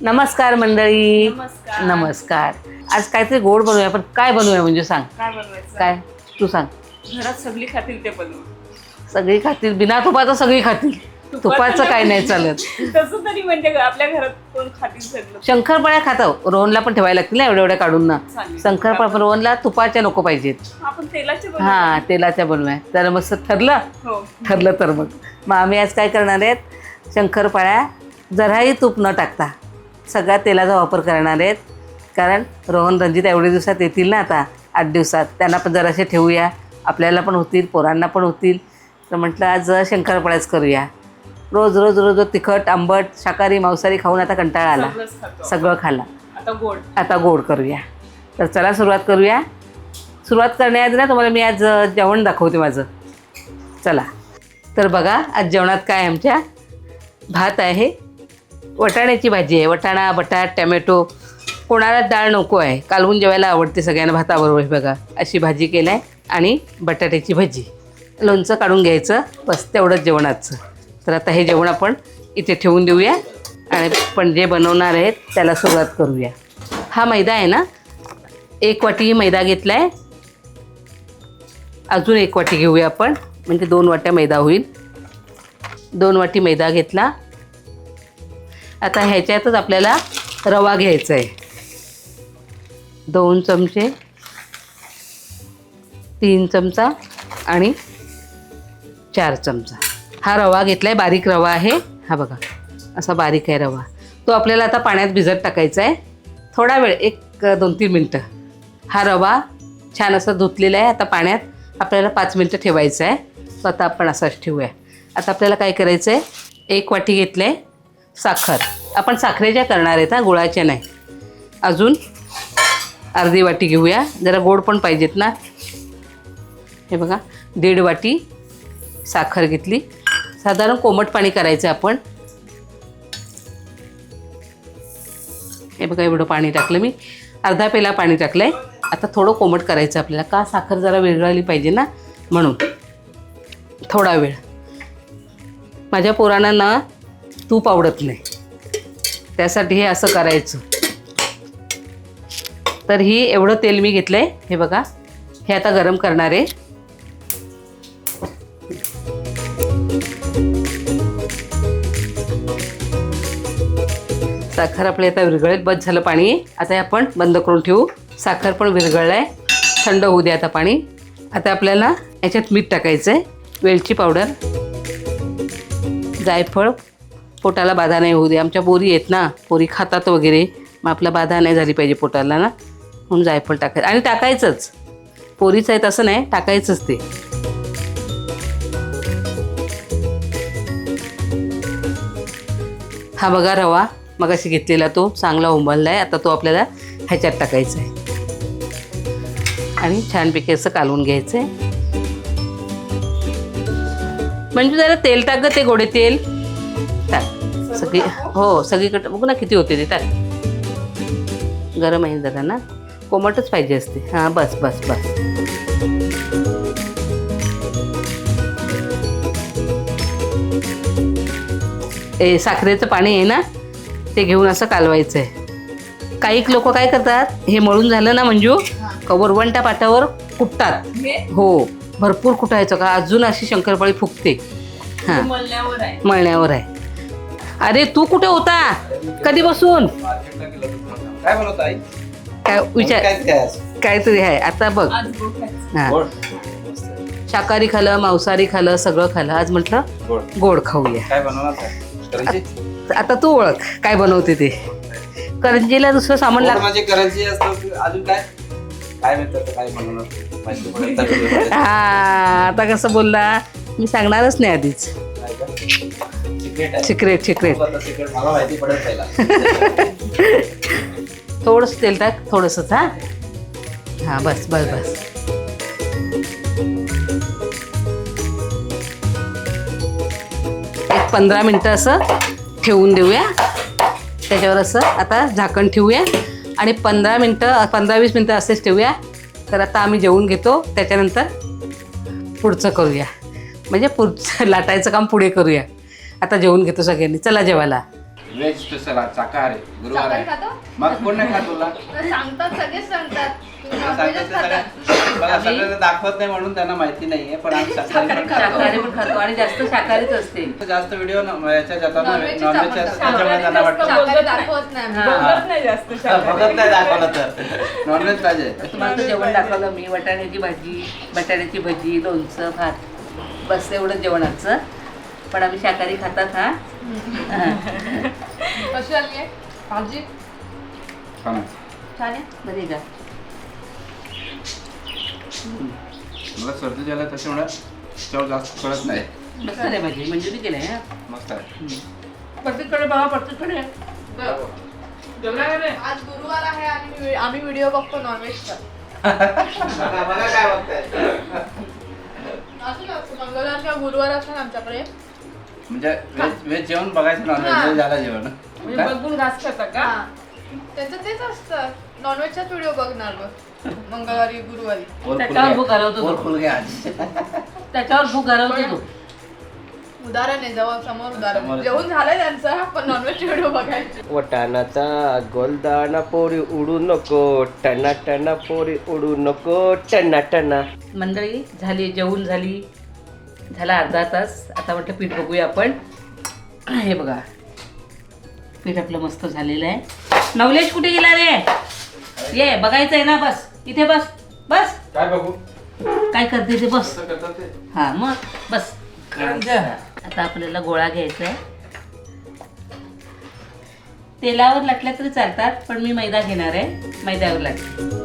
नमस्कार मंडळी. नमस्कार. नमस्कार. आज काहीतरी गोड बनवूया पण काय बनवूया म्हणजे सांग. काय बनवायचं? काय? तू सांग. घरात सगळी खातील ते बनवू. सगळी खातील. बिना तुपाचं सगळी खातील. तुपाचं काय नाही. चालत. तसं तरी म्हणजे आपल्या घरात कोण खातील सगळं? शंकरपाळ्या खातो. रोहनला पण ठेवायला लागतील ना एवढ्या एवढ्या काढून ना. चालेल. शंकरपाळ पण रोहनला तुपाच्या नको पाहिजेत. आपण तेलाचे बनवू. हा तेलाच्या बनवूया. तर मस्त ठरलं? हो. ठरलं तर मग. मग आम्ही आज काय करणार आहेत? शंकरपाळ्या जराही तूप न टाकता. सगळ्या तेलाचा वापर करणार आहेत. कारण रोहन रंजित एवढे दिवसात येतील ना आता आठ दिवसात. त्यांना पण जरासे ठेवूया. आपल्याला पण होतील पोरांना पण होतील. तर म्हटलं आज शंकरपाळ्याच करूया. रोज रोज रोज रोज तिखट आंबट शाकाहारी मांसाहारी खाऊन आता कंटाळा आला. सगळं खाल्लं आता गोड. आता गोड करूया. तर चला सुरुवात करूया. सुरुवात करण्याआधी ना तुम्हाला मी आज जेवण दाखवते माझं. चला. तर बघा आज जेवणात काय आमच्या भात आहे. वटाण्याची भाजी आहे. वटाणा बटाट टमॅटो. कोणाला डाळ नको आहे. कालवून जेवायला आवडते सगळ्यांना भाताबरोबर बघा. अशी भाजी केलं आहे आणि बटाट्याची भाजी. लोणचं काढून घ्यायचं. बस तेवढंच जेवणाचं. तर आता हे जेवण आपण इथे ठेवून देऊया. आणि पण जे बनवणार आहेत त्याला सुरुवात करूया. हा मैदा आहे ना? एक वाटी मैदा घेतला आहे अजून एक वाटी घेऊया आपण. म्हणजे दोन वाट्या मैदा होईल. दोन वाटी मैदा घेतला. आता ह्याच्यातच आपल्याला रवा घ्यायचा आहे दोन चमचे तीन चमचा आणि चार चमचा. हा रवा घेतला आहे बारीक रवा आहे. हा बघा असा बारीक आहे रवा. तो आपल्याला आता पाण्यात भिजत टाकायचा आहे थोडा वेळ एक दोन तीन मिनटं. हा रवा छान असा धुतलेला आहे. आता पाण्यात आपल्याला पाच मिनटं ठेवायचं आहे तो आता आपण असाच ठेवूया. आता आपल्याला काय करायचं आहे एक वाटी घेतलं आहे साखर. आपण साखरेच्या करणार आहेत हा गुळाच्या नाही. अजून अर्धी वाटी घेऊया. जरा गोड पण पाहिजेत ना. हे बघा दीड वाटी साखर घेतली. साधारण कोमट पाणी करायचं आपण. हे बघा एवढं पाणी टाकलं मी. अर्धा पेला पाणी टाकलं आहे आता थोडं कोमट करायचं आपल्याला. का साखर जरा विरघळली पाहिजे ना? म्हणून. थोडा वेळ. माझ्या पोरांना ना तूप आवडत नाही. त्यासाठी हे असं करायचं. तर ही एवढं तेल मी घेतलं आहे हे बघा हे आता गरम करणार आहे. साखर आपले आता विरघळेल. बस झालं पाणी. आता हे आपण बंद करून ठेवू. साखर पण विरघळलं आहे थंड होऊ दे आता पाणी. आता आपल्याला याच्यात मीठ टाकायचं आहे वेलची पावडर. जायफळ. पोटाला बाधा नाही होऊ दे. आमच्या बोरी आहेत ना पोरी खातात वगैरे. मग आपला बाधा नाही झाली पाहिजे पोटाला ना. म्हणून जायफळ टाकायचं. आणि टाकायचंच. पोरीचं आहे तसं नाही टाकायचंच ते. हा बघा रवा. मगाशी घेतलेला तो चांगला उंबलला आहे आता तो आपल्याला ह्याच्यात टाकायचा आहे. आणि छानपैकी असं कालवून घ्यायचं आहे म्हणजे जरा तेल टाकतं ते गोडे तेल. सगळी हो सगळीकडे बघू ना किती होते ते टाक गरम आहे जरा ना कोमटच पाहिजे असते. हां बस बस बस. ए साखरेचं पाणी आहे ना ते घेऊन असं कालवायचं आहे काही लोक काय करतात हे मळून झालं ना मंजू वरवंटा पाटावर कुटतात. हे? हो भरपूर कुटायचं का अजून अशी शंकरपाळी फुगते. हां. मळण्यावर आहे. अरे तू कुठे होता? कधी बसून. काय बनवत आई? काय विचार काय काय आज? काहीतरी आहे. आता बघ. आज गोड खायचं. हां. गोड. मस्त. शाकाहारी खाल्लं मांसाहारी खाल्लं सगळं खाल्लं. आज म्हटलं गोड. गोड खाऊया. काय बनवणार काय करंजी? आता तू ओळख काय बनवते ते. करंजीला दुसरं सामान गोड लाग म्हणजे करंजी असतं. अजून काय? काय म्हणतात काय बनवणार? माहिती पडेल. तर video मध्ये. हा आता कसं बोलला? मी सांगणारच नाही आधीच. आहे. सिक्रेट सिक्रेट आता secret. मला माहिती पडेल पहिला. थोडंसं तेल टाक थोडंसंच हा? हां बस बस बस. एक पंधरा मिनटं असं ठेवून देऊया. त्याच्यावर असं आता झाकण ठेवूया. आणि पंधरा मिनटं पंधरा वीस मिनटं असेच ठेवूया. तर आता आम्ही जेवून घेतो. त्याच्यानंतर पुढचं करूया. म्हणजे पुढचं लाटायचं काम पुढे करूया. आता जेवून घेतो सगळ्यांनी. चला जेवायला. व्हेज स्पेशल आज शाकाहारी गुरुवार शाकाहारी आहे. खातो? मग कोण नाही खात तुला? तर सांगतात सगळेच सांगतात. तुम्ही सांगतात नॉनव्हेजच ते खातात. सगळं- बघा सगळ्यांना दाखवत नाही म्हणून त्यांना माहिती नाहीये पण आम्ही शाकाहारी पण शाकाहारी खातो. पण खातो आणि जास्त शाकाहारीच असते. जास्त व्हिडिओ याच्या जातात नॉनव्हेजचेच असतात त्याच्यामुळे त्यांना शाकाहारी वाटतं. शाकाहारी बघत नाही. दाखवत नाही. हा. बघत नाही जास्त हा, शाकाहारी. बघत नाही दाखवलं तर नॉनव्हेज पाहिजे. तुम्हाला तर जेवण दाखवलं मी वाटाण्याची भाजी बटाट्याची भजी लोणचं भात. बस एवढं जेवणाचं. पण आम्ही शाकाहारी खातात हा. कशी आली आहे? भाजी? छान आहे. छान आहे? बरे का? मला सर्दी झाल्या त्याच्यामुळे चव जास्त कळत नाही. मस्त आहे भाजी मंजुरी केलं आहे मस्त आहे. प्रत्येककडे बघा प्रत्येककडे जेवला का नाही? आज गुरुवार आहे आणि मी- आम्ही व्हिडिओ बघतो नॉनव्हेजचा बघा काय बघताय? असं असतं मंगळवार किंवा गुरुवार असतात आमच्याकडे. म्हणजे व्हेज व्हेज जेवण बघायचं हा. नॉनव्हेज झालं जेवण. म्हणजे? बघून घास खाता का? हा. त्यांचं तेच असतं. नॉनव्हेजचाच व्हिडिओ बघणार बघ. मंगळवारी गुरुवारी. पोर त्याच्यावर फुल भूक घ्या. घालवतो पोर तो. फुल घ्या आज. त्याच्यावर भूक घालवतो तू. उदाहरण आहे जवळ समोर उदाहरण. समोर. जेवून झालंय त्यांचा पण नॉनव्हेज व्हिडिओ बघायचे. वटाणाचा गोलदाना पोरी उडू नको. टना टना पोरी उडू नको. टना टना मंडळी झाली जेवून झाली. झाला अर्धा तास. आता म्हटलं पीठ बघूया आपण. हे बघा. पीठ आपलं मस्त झालेलं आहे. नवलेश कुठे गेला रे? ये बघायचं आहे ना बस. इथे बस. बस. काय बघू? काय करते ते बस. हा मग बस. आता आपल्याला गोळा घ्यायचा आहे. तेलावर लाटल्या तरी चालतात पण मी मैदा घेणार आहे. मैद्यावर लाट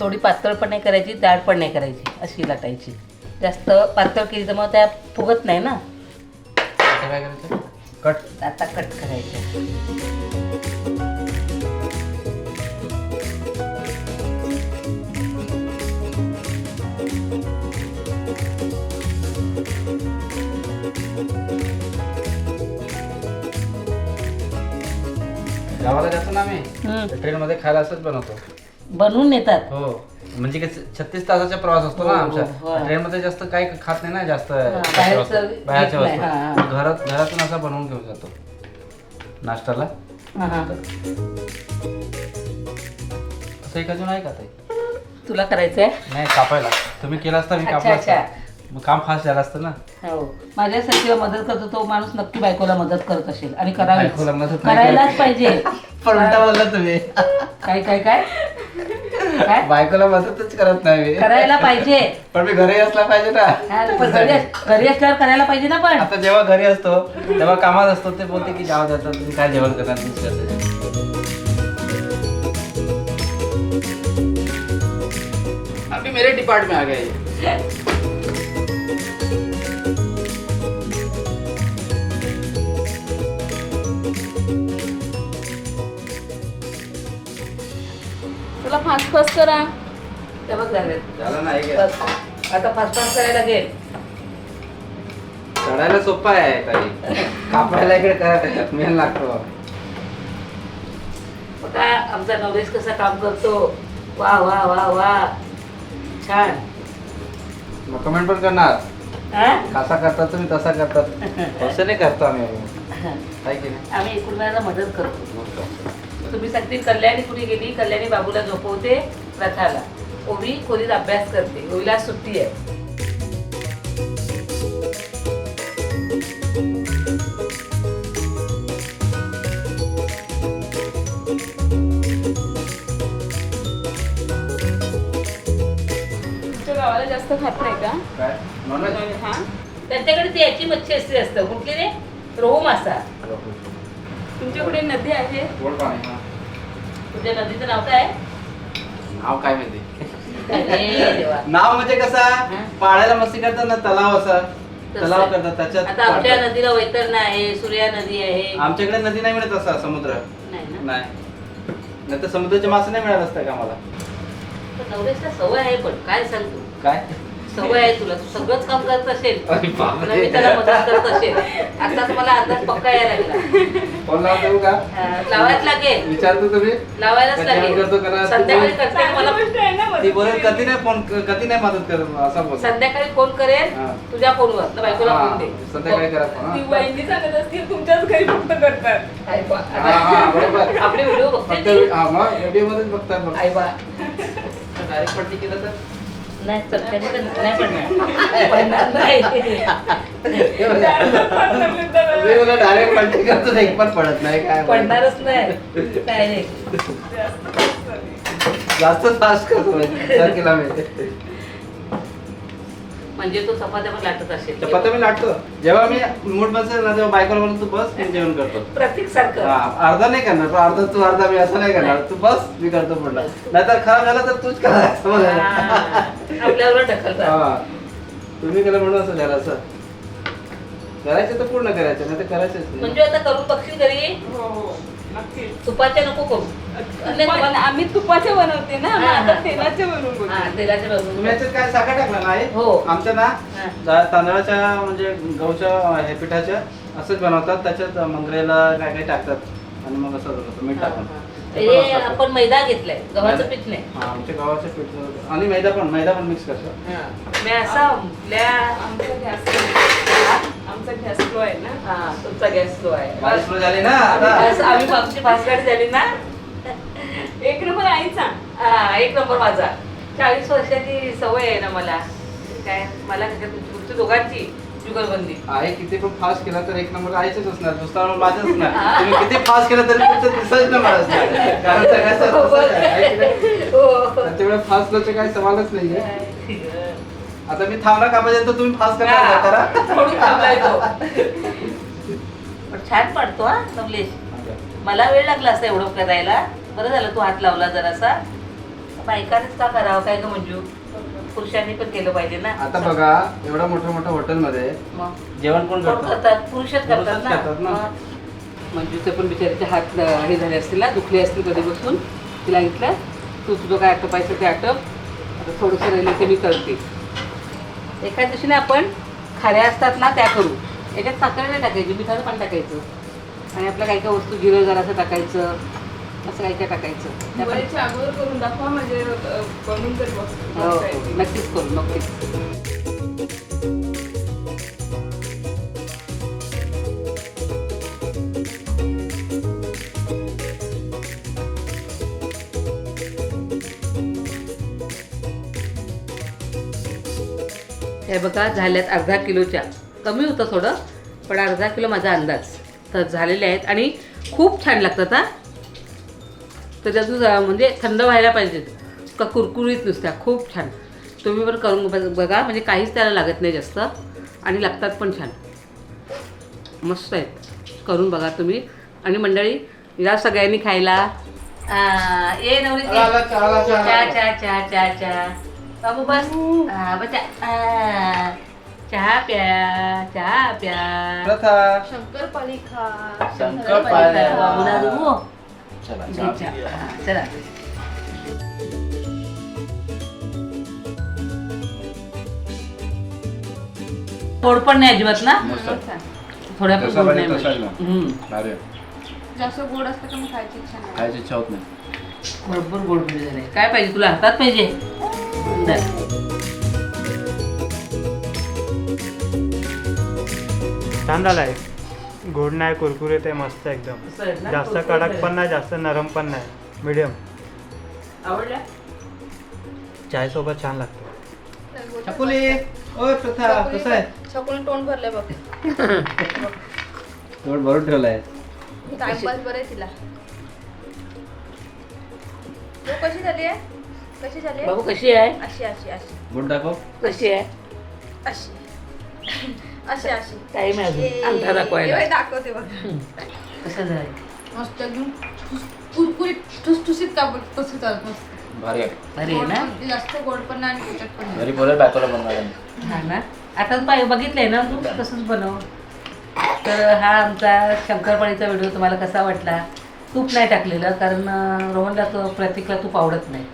थोडी पातळ पण नाही करायची जाड पण नाही करायची अशी लाटायची. जास्त पातळ केली तर मग त्या फुगत नाही ना. काय करायचं? कट. आता कट करायच्या गावाला जातो ना हम्म. आम्ही. ट्रेन मध्ये खायला असंच बनवतो. बनवून नेतात. हो. म्हणजे छत्तीस तासाचा प्रवास असतो ना हो, हो, आमचा. हो. ट्रेन मध्ये जास्त काही खात नाही ना जास्त बाहेरचं वस्तू. बाहेरच्या घेत नाही, हा. वस्तू घरात घरातून असा बनवून घेऊन जातो. नाश्त्याला. हा, हा. असं एक अजून आहे का ताई? तुला करायचंय? नाही कापायला. तुम्ही केला असता मी अच्छा, कापला असता. मग काम फास्ट झालं असतं ना. हो. माझ्या सखीला मदत करतो तो माणूस नक्की बायकोला मदत करत असेल आणि करावी. बायकोला मदत नाही करायलाच. पाहिजे. पण उलटा बोलला तुम्ही. काय काय काय? काय? बायकोला मदतच करत नाही मी. करायला पाहिजे. पण मी घरी असला पाहिजे ना. हा, पण घरी अस- घरी असल्यावर करायला पाहिजे ना पण. आता जेव्हा घरी असतो तेव्हा कामात असतो ते बोलते की जाऊ देतात तुम्ही काय जेवण करणार अभी मेरे डिपार्ट में आ गए। ये। तुला फास्ट फास्ट करा. ते बघ लागले. आता फास्ट फास्ट करायला लागेल चढायला सोपं आहे ताई. कापायला इकडे काय मेन लागतो. बघा आमचा नवरेश कसा काम करतो. वा वा वा वा. छान. मग कमेंट पण करणार. हा? कसा करतात तुम्ही तसा करतात असं नाही करतो आम्ही. काय की नाही? आम्ही एकमेकांना मदत करतो. तुम्ही सांगतील कल्याणी कुठे गेली? कल्याणी बाबूला झोपवते रथाला ओवी खोलीत अभ्यास करते. ओवीला सुट्टी आहे. तुमच्या गावाला जास्त खात नाही का? हा? त्यांच्याकडे ती याची मच्छी असते असतं. कुठली रे? रोहू मासा. तुमच्याकडे नदी आहे? हा तुझ्या नदीचं नाव काय? नाव काय माहिती? देवा. नाव म्हणजे कसा. पाळायला मस्ती करतात ना तलाव असा. तलाव करतात त्याच्यात आता आमच्या. नदीला वैतरणा आहे सूर्या नदी आहे. आमच्याकडे नदी नाही मिळत असा समुद्र. नाही ना? नाही. नाही तर समुद्राचे मासे नाही मिळत असतात का मला पण नवरेशला सवय आहे पण काय सांगतो काय? सवय आहे तुला तू सगळंच काम करत असेल अरे बापरे. आणि मी त्याला मदत करत असेल आता तुम्हाला अंदाज पक्का यायला लागला फोन लावून देऊ का हा, लावायच लागेल विचारतो तुम्ही लावायलाच लागेल करतो? संध्याकाळी करते चांगली मला गोष्ट आहे ना ती मग. बोलेल कधी नाही फोन कधी नाही मदत करत असा बोल संध्याकाळी फोन करेल हा. तुझ्या फोनवर तर बायकोला हा, फोन दे संध्याकाळी करा ती. वहिनी सांगत असतील तुमच्याच घरी फक्त करतात आई बा. हा, हा, बरोबर. आपले व्हिडिओ बघते फक्त ती? हा मग व्हिडिओ मध्येच बघतात बघ आई बा डायरेक्ट पट्टी केलं तर नाही तर नाही पडणार. नाही. डायरेक्ट करतो एक पण पडत नाही काय. पडणारच नाही. काय नाही. जास्त फास्ट करतो केला मी म्हणजे तो चपात्या पण लाटत असेल. चपात्या मी लाटतो. जेव्हा मी मूड बसेल ना तेव्हा बायकोला बोलतो तू बस मी जेवण करतो. प्रतीक सारखं. हा, अर्धा नाही करणार पण अर्धा तू अर्धा मी असं नाही करणार. तू बस मी करतो म्हटलं नाहीतर खराब झालं तर तूच करायचं आपल्यावर ढकलतात हा. तुम्ही केलं म्हणून असं झालं असं. करायचं तर पूर्ण करायचं नाही तर करायचंच नाही. म्हणजे आता करून बघशील घरी हो हो नक्कीच तुपाच्या नको करू. नाही, पण तुला- आम्ही तुपाचे बनवते ना मग हा, आता हा. तेलाचे बनवून बघू. हा, तुम्ही. याच्यात काय साखर टाकला नाही? हो. आमच्या ना हा. जा- तांदळाच्या म्हणजे गहूच्या हे पिठाच्या असंच बनवतात. त्याच्यात मंगरेला काय काय टाकतात. आणि मग असं होतं मीठ टाकून. हा. आपण मैदा घेतलाय गव्हाचं पीठ नाही. हा आमच्या गव्हाचं पीठ आणि मैदा पण मैदा पण मिक्स करतात. हा. मी असं आपल्या आमचा गॅस आमचा गॅस स्लो आहे ना. हा. तुमचा गॅस स्लो आहे. झाली ना आम्ही आता. गॅस- आम्ही आमची फास्ट गाडी झाली ना. एक नंबर आईचा. हा एक नंबर माझा. चाळीस वर्षाची सवय आहे ना मला. काय? मला तुमची तुमच्या दोघांची. जुगलबंदी आहे किती पण फास्ट केला तर एक नंबर आईचंच असणार दुसरा नंबर माझाच असणार तुम्ही किती फास्ट केलं तरी तुमचं तिसराच नंबर असणार कारण सगळ्याचं की नाही? हो. लोकचे काही सवालच नाहीये आता मी थांबला का पाहिजे तर तुम्ही फास्ट करा हा. करा म्हणून थांबलाय तो. पण छान पडतो हा कमलेश मला वेळ लागला असता एवढं करायला बरं झालं तू हात लावला जरासा बायकानेच का करावं काय ग मंजू पुरुषांनी पण केलं पाहिजे ना. आता बघा एवढं मोठं मोठं हॉटेलमध्ये मग? जेवण कोण कोण करतं? करतात? पुरुषच करतात पुरुषच करतात ना. ना मंजूचे पण बिचारीचे हात अं, हे झाले असतील ना दुखले असतील कधी बसून. तिला सांगितलं तू तुझं काय आटपायचं ते आटप. आता थोडंसं राहिलं ते मी करते. एका दिवशीने आपण खाऱ्या असतात ना त्या करू. याच्यात साखर नाही टाकायची मिठाचं पाणी टाकायचं. आणि आपल्या काही काही वस्तू जिरं जरासं टाकायचं. असं काही काय टाकायचं? त्या पण- दिवाळीच्या अगोदर करून दाखवा म्हणजे तरी हो हो. नक्कीच करू नक्कीच. हे बघा झाल्यात अर्धा किलोच्या. कमी होतं थोडं पण अर्धा किलो माझा अंदाज. तर झालेले आहेत आणि खूप छान लागतात हा. त्याच्यातून जा- म्हणजे थंड व्हायला पाहिजेत. का कुरकुरीत नुसत्या खूप छान. तुम्ही पण करून बघ- म्हणजे काहीच त्याला लागत नाही जास्त. आणि लागतात पण छान. मस्त आहेत. करून बघा तुम्ही. आणि मंडळी या सगळ्यांनी खायला. आ, ये नवरी चहा, चहा. चहा चहा चहा बाबू बस. चहा. प्या चहा प्या. प्रथा. शंकरपाळी खा. बाबूला देऊ चला चहा चहा. पिऊया. हा, चला गोड पण नाही अजिबात ना मस्त. थोड्या पण जसा गोड नाही पाहिजे तसाच ना. हम्म. अरे जास्त गोड असतं तर मग खायची इच्छा नाही खायची इच्छा होत नाही बरोबर गोडमध्ये झाले काय पाहिजे तुला हातात पाहिजे दर. छान झालाय गोड नाही कुरकुरीत आहे मस्त एकदम? जास्त कडक. पण नाही जास्त नरम पण नाही मीडियम आवडल्या? चायसोबत छान लागतं. छकुली ओय प्रथा कसं आहे? छकुली तोंड भरलंय बघ. थोडं भरून ठेवलाय. टाइमपास बरं आहे तिला. तू कशी झाली आहे? कशी झाली आहे? बाबू कशी आहे? अशी अशी अशी. गुड दाखव. कशी आहे? अशी. अशी अशी. टाईम आहे अजून. अंगठा दाखवायला. एवढे दाखवते बघ. कसं झालं मस्त एकदम कुरकुरीत ठुसठुसीत कापड तसं चालत मस्त. भारी आहे. अरे गोड ना? पण- जास्त गोड पण नाही आणि तिखट पण नाही. घरी बोलत बायकोला बनवायला हा ना? आता पाय बघितलंय ना तू? तसंच बनव. तर हा आमचा शंकरपाळीचा व्हिडिओ तुम्हाला कसा वाटला? तूप नाही टाकलेलं कारण अं, रोहनला तो प्रतीकला तूप आवडत नाही.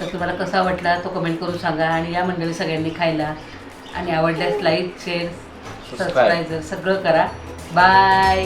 तर तुम्हाला कसा वाटला तो कमेंट करून सांगा आणि या मंडळी सगळ्यांनी खायला आणि आवडल्यास लाईक शेअर सबस्क्राईब सगळं करा. बाय